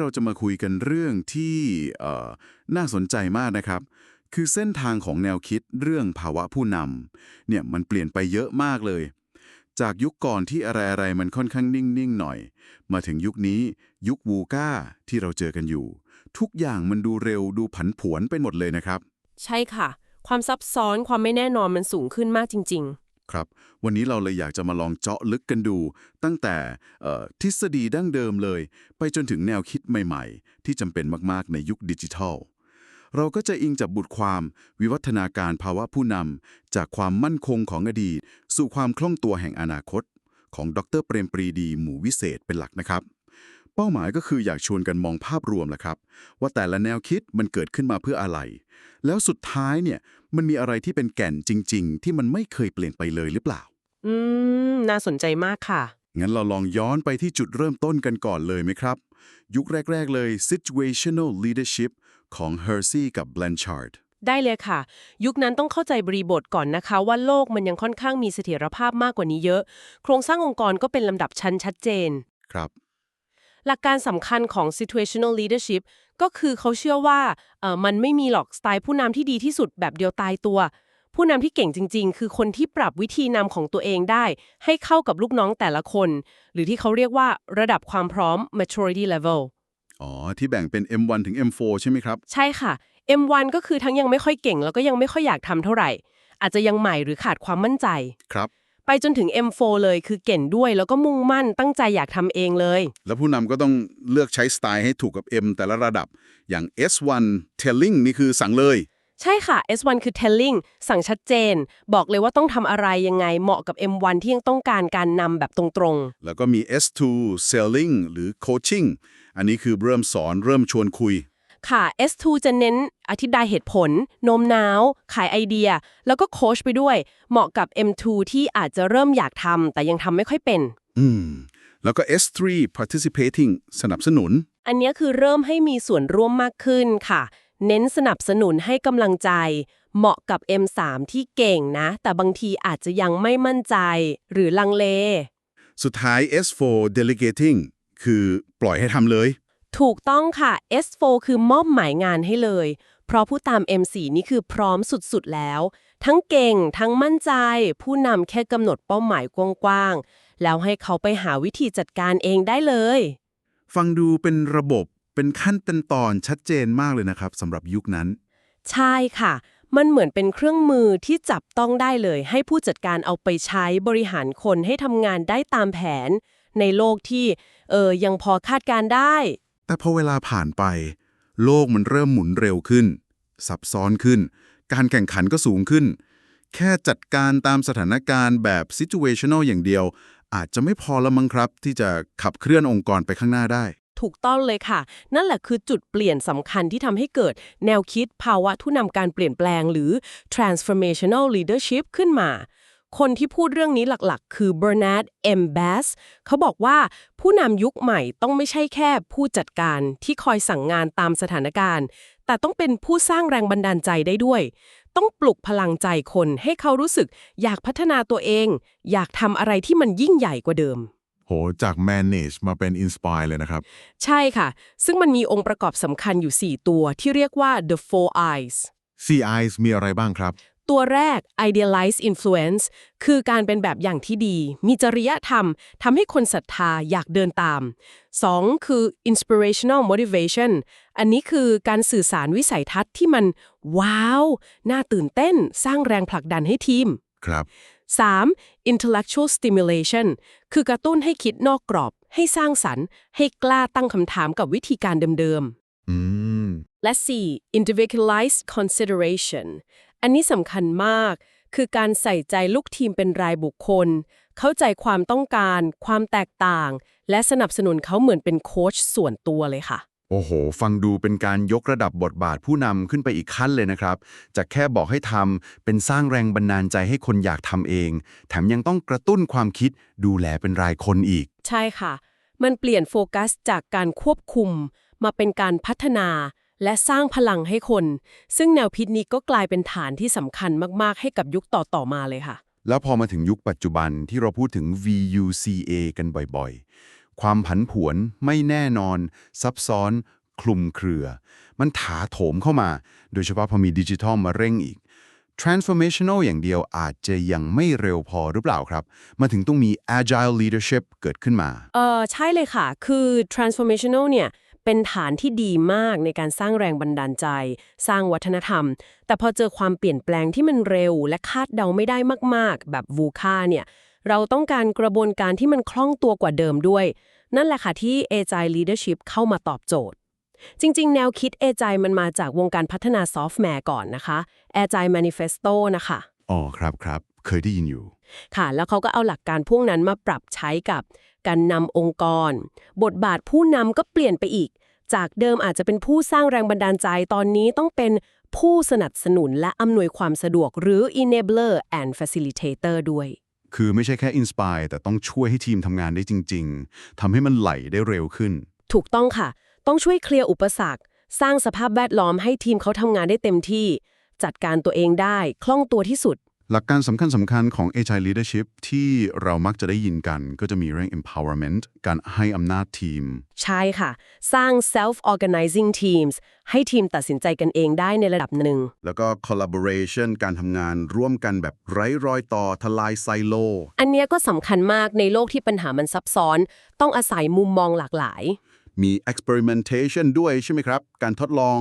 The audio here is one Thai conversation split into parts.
เราจะมาคุยกันเรื่องที่น่าสนใจมากนะครับ คือเส้นทางของแนวคิดเรื่องภาวะผู้นำเนี่ยมันเปลี่ยนไปเยอะมากเลย จากยุคก่อนที่อะไรๆมันค่อนข้างนิ่ง ๆ หน่อย มาถึงยุคนี้ยุควูก้าที่เราเจอกันอยู่ ทุกอย่างมันดูเร็วดูผันผวนไปหมดเลยนะครับ ใช่ค่ะ ความซับซ้อนความไม่แน่นอนมันสูงขึ้นมากจริง ครับ วันนี้เราเลยอยากจะมาลองเจาะลึกกันดู ตั้งแต่ทฤษฎีดั้งเดิมเลย ไปจนถึงแนวคิดใหม่ๆ ที่จำเป็นมากๆในยุคดิจิทัล เราก็จะอิงจากบทความวิวัฒนาการภาวะผู้นำจากความมั่นคงของอดีต สู่ความคล่องตัวแห่งอนาคต ของดรเปรมปรีดีหมู่วิเศษเป็นหลักนะครับเป้าหมายก็คืออยากชวนกันมองภาพรวมแหละครับ ว่าแต่ละแนวคิดมันเกิดขึ้นมาเพื่ออะไร แล้วสุดท้ายเนี่ย มันมีอะไรที่เป็นแก่นจริง ๆ ที่มันไม่เคยเปลี่ยนไปเลยหรือเปล่าๆอืม น่าสนใจมากค่ะ งั้นเราลองย้อนไปที่จุดเริ่มต้นกันก่อนเลยไหมครับ ยุคแรก ๆ เลย situational leadership ของ Hersey กับ Blanchard ได้เลยค่ะ ยุคนั้นต้องเข้าใจบริบทก่อนนะคะ ว่าโลกมันยังค่อนข้างมีเสถียรภาพมากกว่านี้เยอะ โครงสร้างองค์กรก็เป็นลำดับชั้นชัดเจน ครับ หลักการสำคัญของ situational leadership ก็คือเขาเชื่อว่าเอ่อมันไม่มีหรอกสไตล์ผู้นำที่ดีที่สุดแบบเดียวตายตัว ผู้นำที่เก่งจริง ๆ คือคนที่ปรับวิธีนำของตัวเองได้ ให้เข้ากับลูกน้องแต่ละคน หรือที่เขาเรียกว่าระดับความพร้อม maturity level อ๋อ ที่แบ่งเป็น M1 ถึง M4 ใช่ไหมครับ ใช่ค่ะ M1 ก็คือทั้งยังไม่ค่อยเก่ง แล้วก็ยังไม่ค่อยอยากทำเท่าไหร่ อาจจะยังใหม่หรือขาดความมั่นใจครับ ไปจนถึง M4 เลยคือเก่งด้วย แล้วก็มุ่งมั่นตั้งใจอยากทำเองเลย แล้วผู้นำก็ต้องเลือกใช้สไตล์ให้ถูกกับ M แต่ละระดับ อย่าง S1 telling นี่คือสั่งเลย ใช่ค่ะ S1 คือ telling สั่งชัดเจน บอกเลยว่าต้องทำอะไรยังไงเหมาะกับ M1 ที่ยังต้องการการนำแบบตรงแล้วก็มี S2 selling หรือ coaching อันนี้คือเริ่มสอนเริ่มชวนคุยๆ ค่ะ S2 จะเน้นอธิบายเหตุผล โน้มน้าว ขายไอเดีย แล้วก็โค้ชไปด้วย เหมาะกับ M2 ที่อาจจะเริ่มอยากทำแต่ยังทำไม่ค่อยเป็น อืม แล้วก็ S3 participating สนับสนุน อันเนี้ยคือเริ่มให้มีส่วนร่วมมากขึ้นค่ะ เน้นสนับสนุนให้กำลังใจ เหมาะกับ M3 ที่เก่งนะ แต่บางทีอาจจะยังไม่มั่นใจ หรือลังเล สุดท้าย S4 delegating คือปล่อยให้ทำเลย ถูกต้องค่ะ S4 คือมอบหมายงานให้เลย เพราะผู้ตาม M4 นี่คือพร้อมสุดๆแล้ว ทั้งเก่ง ทั้งมั่นใจ ผู้นำแค่กำหนดเป้าหมายกว้างๆ แล้วให้เขาไปหาวิธีจัดการเองได้เลย ฟังดูเป็นระบบเป็นขั้นเป็นตอนชัดเจนมากเลยนะครับสำหรับยุคนั้น ใช่ค่ะ มันเหมือนเป็นเครื่องมือที่จับต้องได้เลย ให้ผู้จัดการเอาไปใช้บริหารคนให้ทำงานได้ตามแผน ในโลกที่เออยังพอคาดการได้ แต่พอเวลาผ่านไป โลกมันเริ่มหมุนเร็วขึ้น ซับซ้อนขึ้น การแข่งขันก็สูงขึ้น แค่จัดการตามสถานการณ์แบบ situational อย่างเดียว อาจจะไม่พอละมั้งครับ ที่จะขับเคลื่อนองค์กรไปข้างหน้าได้ถูกต้องเลยค่ะ นั่นแหละคือจุดเปลี่ยนสำคัญที่ทำให้เกิด แนวคิดภาวะผู้นำการเปลี่ยนแปลงหรือ transformational leadership ขึ้นมา คนที่พูดเรื่องนี้หลักๆ คือ Bernard M. Bass เขาบอกว่าผู้นำยุคใหม่ต้องไม่ใช่แค่ผู้จัดการที่คอยสั่งงานตามสถานการณ์ แต่ต้องเป็นผู้สร้างแรงบันดาลใจได้ด้วย ต้องปลุกพลังใจคนให้เขารู้สึกอยากพัฒนาตัวเอง อยากทำอะไรที่มันยิ่งใหญ่กว่าเดิม โห จาก manage มาเป็น inspire เลยนะครับ ใช่ค่ะ ซึ่งมันมีองค์ประกอบสำคัญอยู่ 4 ตัวที่เรียกว่า the four eyes CIs มีอะไรบ้างครับ ตัวแรก idealize influence คือการเป็นแบบอย่างที่ดี มีจริยธรรมทำให้คนศรัทธาอยากเดินตาม 2. คือ inspirational motivation อันนี้คือการสื่อสารวิสัยทัศน์ที่มัน ว้าว น่าตื่นเต้น สร้างแรงผลักดันให้ทีม ครับ 3. intellectual stimulation คือกระตุ้นให้คิดนอกกรอบ ให้สร้างสรรค์ ให้กล้าตั้งคำถามกับวิธีการเดิมอืมๆและ 4. individualized consideration อันนี้สำคัญมาก คือการใส่ใจลูกทีมเป็นรายบุคคล เข้าใจความต้องการ ความแตกต่าง และสนับสนุนเขาเหมือนเป็นโค้ชส่วนตัวเลยค่ะ โอ้โห ฟังดูเป็นการยกระดับบทบาทผู้นำขึ้นไปอีกขั้นเลยนะครับ จากแค่บอกให้ทำเป็นสร้างแรงบันดาลใจให้คนอยากทำเอง แถมยังต้องกระตุ้นความคิดดูแลเป็นรายคนอีก ใช่ค่ะ มันเปลี่ยนโฟกัสจากการควบคุม มาเป็นการพัฒนา และสร้างพลังให้คน ซึ่งแนวพิษนี้ก็กลายเป็นฐานที่สำคัญมาก ๆ ให้กับยุคต่อ ๆ มาเลยค่ะ แล้วพอมาถึงยุคปัจจุบันที่เราพูดถึง VUCA กันบ่อยๆ ความผันผวนไม่แน่นอน ซับซ้อน คลุมเครือ มันถาโถมเข้ามา โดยเฉพาะพอมีดิจิทัลมาเร่งอีก transformational อย่างเดียวอาจจะยังไม่เร็วพอหรือเปล่าครับ มาถึงต้องมี agile leadership เกิดขึ้นมา เออใช่เลยค่ะ คือ transformational เนี่ย เป็นฐานที่ดีมากในการสร้างแรงบันดาลใจ สร้างวัฒนธรรม แต่พอเจอความเปลี่ยนแปลงที่มันเร็ว และคาดเดาไม่ได้มากๆ แบบวูคาเนี่ย เราต้องการกระบวนการที่มันคล่องตัวกว่าเดิมด้วย นั่นแหละค่ะที่ Agile Leadership เข้ามาตอบโจทย์ จริง ๆ แนวคิด Agile มันมาจากวงการพัฒนาซอฟต์แวร์ก่อนนะคะ Agile Manifesto นะคะ อ๋อครับครับ เคยได้ยินอยู่ ค่ะ แล้วเขาก็เอาหลักการพวกนั้นมาปรับใช้กับการนำองค์กร บทบาทผู้นำก็เปลี่ยนไปอีก จากเดิมอาจจะเป็นผู้สร้างแรงบันดาลใจตอนนี้ต้องเป็นผู้สนับสนุนและอำนวยความสะดวกหรือ enabler and facilitator ด้วย คือไม่ใช่แค่ inspire แต่ต้องช่วยให้ทีมทำงานได้จริง ๆทำให้มันไหลได้เร็วขึ้น ถูกต้องค่ะ ต้องช่วยเคลียร์อุปสรรค สร้างสภาพแวดล้อมให้ทีมเขาทำงานได้เต็มที่ จัดการตัวเองได้ คล่องตัวที่สุด หลักการสำคัญสำคัญของ Agile Leadership ที่เรามักจะได้ยินกันก็จะมีเรื่อง empowerment การให้อำนาจทีม ใช่ค่ะ สร้าง self organizing teams ให้ทีมตัดสินใจกันเองได้ในระดับหนึ่ง แล้วก็ collaboration การทำงานร่วมกันแบบไร้รอยต่อทลายไซโล อันเนี้ยก็สำคัญมากในโลกที่ปัญหามันซับซ้อน ต้องอาศัยมุมมองหลากหลาย มี experimentation ด้วยใช่ไหมครับ การทดลอง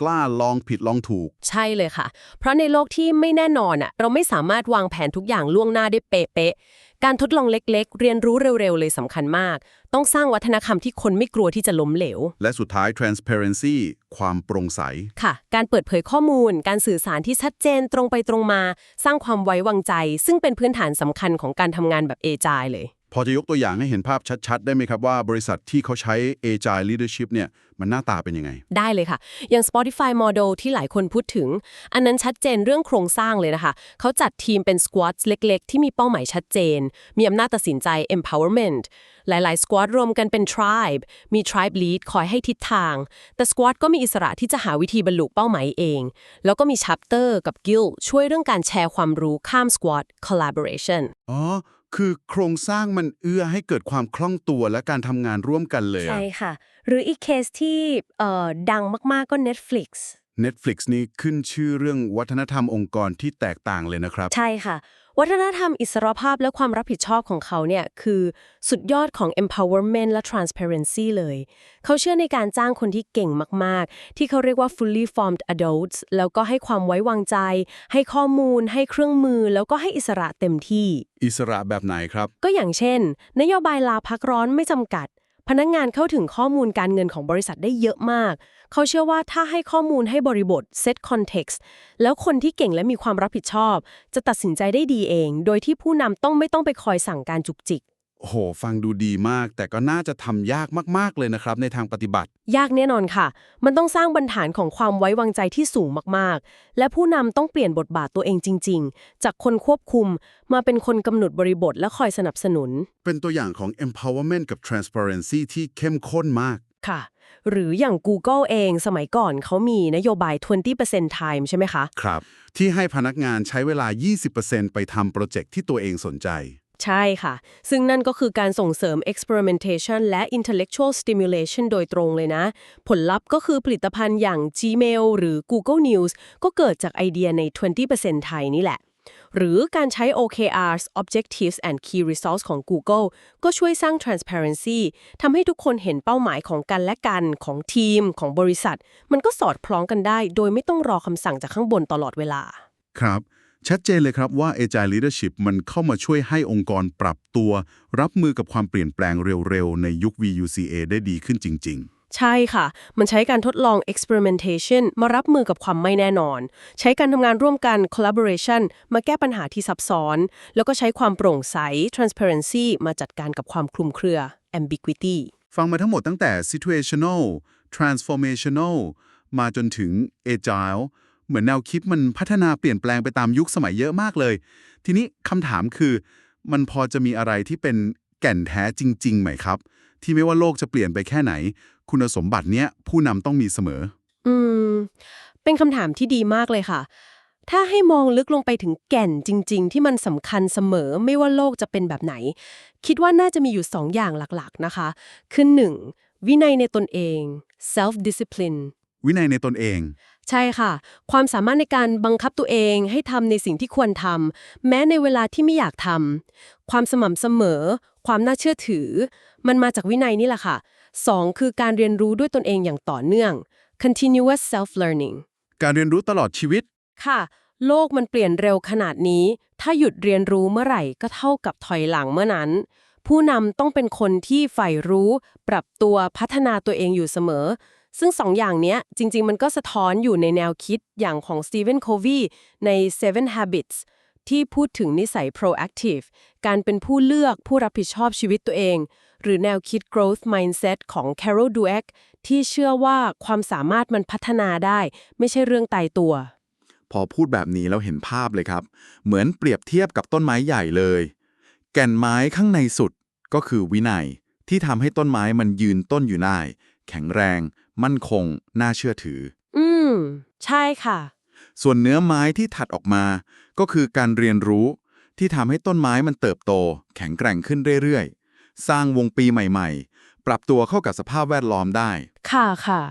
กล้าลองผิดลองถูก ใช่เลยค่ะ เพราะในโลกที่ไม่แน่นอนอะเราไม่สามารถวางแผนทุกอย่างล่วงหน้าได้เป๊ะๆการทดลองเล็กๆ เรียนรู้เร็วๆ เลยสำคัญมาก ต้องสร้างวัฒนธรรมที่คนไม่กลัวที่จะล้มเหลว และสุดท้าย transparency ความโปร่งใส ค่ะ การเปิดเผยข้อมูล การสื่อสารที่ชัดเจนตรงไปตรงมา สร้างความไว้วางใจ ซึ่งเป็นพื้นฐานสำคัญของการทำงานแบบเอจายเลย พอจะยกตัวอย่างให้เห็นภาพชัดๆ ได้ไหมครับว่าบริษัทที่เขาใช้ Agile Leadership เนี่ยมันหน้าตาเป็นยังไง ได้เลยค่ะ อย่าง Spotify Model ที่หลายคนพูดถึง อันนั้นชัดเจนเรื่องโครงสร้างเลยนะคะ เขาจัดทีมเป็น squads เล็กๆ ที่มีเป้าหมายชัดเจน มีอำนาจตัดสินใจ empowerment หลายๆ squad รวมกันเป็น tribe มี tribe lead คอยให้ทิศทาง แต่ squad ก็มีอิสระที่จะหาวิธีบรรลุเป้าหมายเอง แล้วก็มี chapter กับ guild ช่วยเรื่องการแชร์ความรู้ข้าม squad collaboration อ๋อ คือโครงสร้างมันเอื้อให้เกิดความคล่องตัวและการทำงานร่วมกันเลยอะ ใช่ค่ะ หรืออีกเคสที่เอ่อดังมากๆก็ Netflix Netflix นี่ขึ้นชื่อเรื่องวัฒนธรรมองค์กรที่แตกต่างเลยนะครับ ใช่ค่ะ วัฒนธรรมอิสรภาพและความรับผิดชอบของเขาเนี่ยคือสุดยอดของ empowerment และ transparency เลย เขาเชื่อในการจ้างคนที่เก่งมาก ๆ ที่เขาเรียกว่า fully formed adults แล้วก็ให้ความไว้วางใจ ให้ข้อมูล ให้เครื่องมือ แล้วก็ให้อิสระเต็มที่ อิสระแบบไหนครับ ก็อย่างเช่น นโยบายลาพักร้อนไม่จำกัด พนักงานเข้าถึงข้อมูลการเงินของบริษัทได้เยอะมาก เขาเชื่อว่าถ้าให้ข้อมูลให้บริบทเซตคอนเท็กซ์แล้วคนที่เก่งและมีความรับผิดชอบ จะตัดสินใจได้ดีเอง โดยที่ผู้นำต้องไม่ต้องไปคอยสั่งการจุกจิก โอ้โห ฟังดูดีมาก แต่ก็น่าจะทำยากมาก ๆ เลยนะครับ ในทางปฏิบัติ ยากแน่นอนค่ะ มันต้องสร้างบรรฐานของความไว้วางใจที่สูงมากๆ และผู้นำต้องเปลี่ยนบทบาทตัวเองจริง ๆ จากคนควบคุมมาเป็นคนกำหนดบริบทและคอยสนับสนุน เป็นตัวอย่างของ empowerment กับ transparency ที่เข้มข้นมาก ค่ะ หรืออย่าง Google เองสมัยก่อนเขามีนโยบาย 20% time ใช่ไหมคะ ครับ ที่ให้พนักงานใช้เวลา 20%ไปทำโปรเจกต์ที่ตัวเองสนใจ ใช่ค่ะ ซึ่งนั่นก็คือการส่งเสริม experimentation และ intellectual stimulation โดยตรงเลยนะ ผลลัพธ์ก็คือผลิตภัณฑ์อย่าง Gmail หรือ Google News ก็เกิดจากไอเดียใน 20%ไทยนี่แหละ หรือการใช้ OKRs Objectives and Key Results ของ Google ก็ช่วยสร้าง transparency ทำให้ทุกคนเห็นเป้าหมายของกันและกัน ของทีม ของบริษัท มันก็สอดคล้องกันได้ โดยไม่ต้องรอคำสั่งจากข้างบนตลอดเวลา ครับ ชัดเจนเลยครับว่า Agile Leadership มันเข้ามาช่วยให้องค์กรปรับตัว รับมือกับความเปลี่ยนแปลงเร็วๆ ในยุค VUCA ได้ดีขึ้นจริงใช่ค่ะ มันใช้การทดลอง experimentation มารับมือกับความไม่แน่นอน ใช้การทำงานร่วมกัน collaboration มาแก้ปัญหาที่ซับซ้อน แล้วก็ใช้ความโปร่งใส transparency มาจัดการกับความคลุมเครือ ambiguity ๆฟังมาทั้งหมดตั้งแต่ situational transformational มาจนถึง agile เหมือนแนวคิดมันพัฒนาเปลี่ยนแปลงไปตามยุคสมัยเยอะมากเลย ทีนี้คำถามคือ มันพอจะมีอะไรที่เป็นแก่นแท้จริง ๆ ไหมครับ ที่ไม่ว่าโลกจะเปลี่ยนไปแค่ไหน คุณสมบัติเนี้ยผู้นำต้องมีเสมอ อืม เป็นคำถามที่ดีมากเลยค่ะ ถ้าให้มองลึกลงไปถึงแก่นจริง ๆ ที่มันสำคัญเสมอไม่ว่าโลกจะเป็นแบบไหน คิดว่าน่าจะมีอยู่สองอย่างหลักๆนะคะ คือหนึ่งวินัยในตนเอง self discipline วินัยในตนเอง ใช่ค่ะ ความสามารถในการบังคับตัวเองให้ทำในสิ่งที่ควรทำแม้ในเวลาที่ไม่อยากทำความสม่ำเสมอ ความน่าเชื่อถือ มันมาจากวินัยนี่แหละค่ะสองคือการเรียนรู้ด้วยตนเองอย่างต่อเนื่อง continuous self learning การเรียนรู้ตลอดชีวิต ค่ะ โลกมันเปลี่ยนเร็วขนาดนี้ ถ้าหยุดเรียนรู้เมื่อไหร่ก็เท่ากับถอยหลังเมื่อนั้น ผู้นำต้องเป็นคนที่ใฝ่รู้ ปรับตัวพัฒนาตัวเองอยู่เสมอ ซึ่งสองอย่างเนี้ยจริง ๆ มันก็สะท้อนอยู่ในแนวคิดอย่างของ Stephen Covey ใน Seven Habits ที่พูดถึงนิสัย proactive การเป็นผู้เลือกผู้รับผิดชอบชีวิตตัวเอง หรือแนวคิด growth mindset ของ Carol Dweck ที่เชื่อว่าความสามารถมันพัฒนาได้ ไม่ใช่เรื่องตายตัว พอพูดแบบนี้แล้วเห็นภาพเลยครับ เหมือนเปรียบเทียบกับต้นไม้ใหญ่เลย แก่นไม้ข้างในสุดก็คือวินัย ที่ทำให้ต้นไม้มันยืนต้นอยู่ได้ แข็งแรง มั่นคง น่าเชื่อถือ อืม ใช่ค่ะ ส่วนเนื้อไม้ที่ถัดออกมา ก็คือการเรียนรู้ที่ทำให้ต้นไม้มันเติบโต แข็งแกร่งขึ้นเรื่อยๆ สร้างวงปีใหม่ๆ ปรับตัวเข้ากับสภาพแวดล้อมได้ ค่ะค่ะ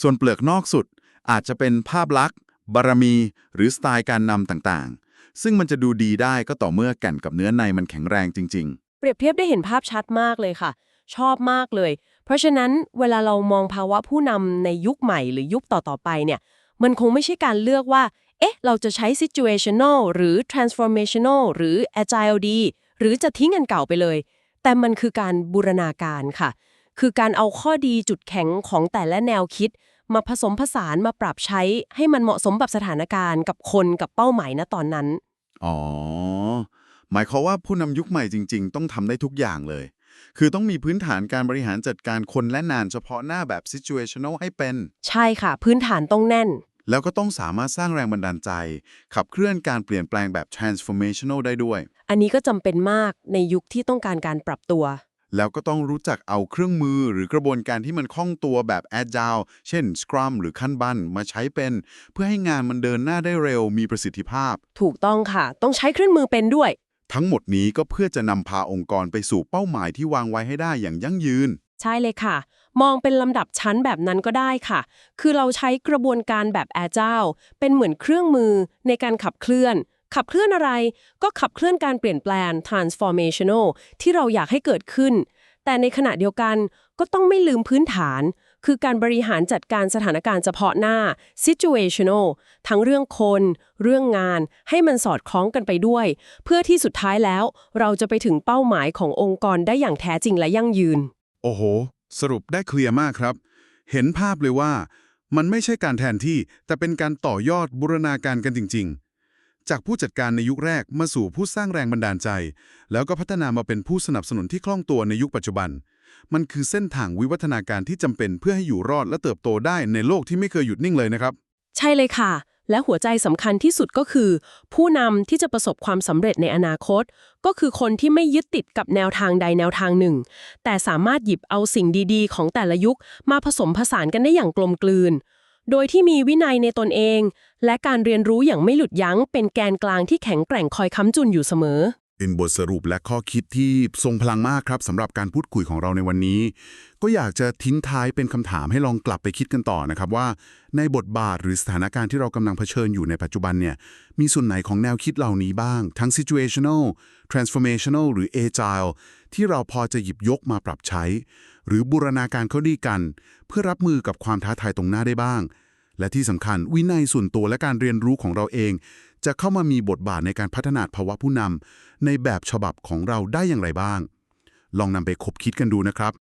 ส่วนเปลือกนอกสุดอาจจะเป็นภาพลักษณ์ บารมี หรือสไตล์การนำต่างๆ ซึ่งมันจะดูดีได้ก็ต่อเมื่อแก่นกับเนื้อในมันแข็งแรงจริงเปรียบเทียบได้เห็นภาพชัดมากเลยค่ะ ชอบมากเลย เพราะฉะนั้นเวลาเรามองภาวะผู้นำในยุคใหม่หรือยุคต่อๆไปเนี่ยมันคงไม่ใช่การเลือกว่า เอ๊ะ เราจะใช้ situational หรือ transformational หรือ agile ดี หรือจะทิ้งอันเก่าไปเลย แต่มันคือการบูรณาการค่ะ คือการเอาข้อดีจุดแข็งของแต่ละแนวคิด มาผสมผสานมาปรับใช้ให้มันเหมาะสมกับสถานการณ์กับคนกับเป้าหมายณตอนนั้น อ๋อ หมายความว่าผู้นำยุคใหม่จริง ๆ ต้องทำได้ทุกอย่างเลย คือต้องมีพื้นฐานการบริหารจัดการคนและนานเฉพาะหน้าแบบ situational ให้เป็น ใช่ค่ะ พื้นฐานต้องแน่น แล้วก็ต้องสามารถสร้างแรงบันดาลใจ ขับเคลื่อนการเปลี่ยนแปลงแบบ transformational ได้ด้วย อันนี้ก็จำเป็นมากในยุคที่ต้องการการปรับตัว แล้วก็ต้องรู้จักเอาเครื่องมือหรือกระบวนการที่มันคล่องตัวแบบ agile เช่น Scrum หรือขั้นบันมาใช้เป็น เพื่อให้งานมันเดินหน้าได้เร็วมีประสิทธิภาพ ถูกต้องค่ะ ต้องใช้เครื่องมือเป็นด้วย ทั้งหมดนี้ก็เพื่อจะนำพาองค์กรไปสู่เป้าหมายที่วางไว้ให้ได้อย่างยั่งยืน ใช่เลยค่ะ มองเป็นลำดับชั้นแบบนั้นก็ได้ค่ะ คือเราใช้กระบวนการแบบ Agile เป็นเหมือนเครื่องมือในการขับเคลื่อน ขับเคลื่อนอะไรก็ขับเคลื่อนการเปลี่ยนแปลง transformational ที่เราอยากให้เกิดขึ้น แต่ในขณะเดียวกันก็ต้องไม่ลืมพื้นฐาน คือการบริหารจัดการสถานการณ์เฉพาะหน้า situational ทั้งเรื่องคน เรื่องงาน ให้มันสอดคล้องกันไปด้วย เพื่อที่สุดท้ายแล้ว เราจะไปถึงเป้าหมายขององค์กรได้อย่างแท้จริงและยั่งยืน โอ้โห สรุปได้เคลียร์มากครับ เห็นภาพเลยว่า มันไม่ใช่การแทนที่ แต่เป็นการต่อยอดบูรณาการกันจริง ๆ จากผู้จัดการในยุคแรกมาสู่ผู้สร้างแรงบันดาลใจ แล้วก็พัฒนามาเป็นผู้สนับสนุนที่คล่องตัวในยุคปัจจุบัน มันคือเส้นทางวิวัฒนาการที่จำเป็นเพื่อให้อยู่รอดและเติบโตได้ในโลกที่ไม่เคยหยุดนิ่งเลยนะครับ ใช่เลยค่ะ และหัวใจสำคัญที่สุดก็คือ ผู้นำที่จะประสบความสำเร็จในอนาคต ก็คือคนที่ไม่ยึดติดกับแนวทางใดแนวทางหนึ่ง แต่สามารถหยิบเอาสิ่งดีๆ ของแต่ละยุคมาผสมผสานกันได้อย่างกลมกลืน โดยที่มีวินัยในตนเอง และการเรียนรู้อย่างไม่หลุดยั้งเป็นแกนกลางที่แข็งแกร่งคอยค้ำจุนอยู่เสมอ เป็นบทสรุปและข้อคิดที่ทรงพลังมากครับสำหรับการพูดคุยของเราในวันนี้ ก็อยากจะทิ้งท้ายเป็นคำถามให้ลองกลับไปคิดกันต่อนะครับว่า ในบทบาทหรือสถานการณ์ที่เรากำลังเผชิญอยู่ในปัจจุบันเนี่ยมีส่วนไหนของแนวคิดเหล่านี้บ้าง ทั้ง situational transformational หรือ agile ที่เราพอจะหยิบยกมาปรับใช้ หรือบูรณาการเข้าดีกัน เพื่อรับมือกับความท้าทายตรงหน้าได้บ้าง และที่สำคัญวินัยส่วนตัวและการเรียนรู้ของเราเอง จะเข้ามามีบทบาทในการพัฒนาภาวะผู้นำในแบบฉบับของเราได้อย่างไรบ้าง ลองนำไปคบคิดกันดูนะครับ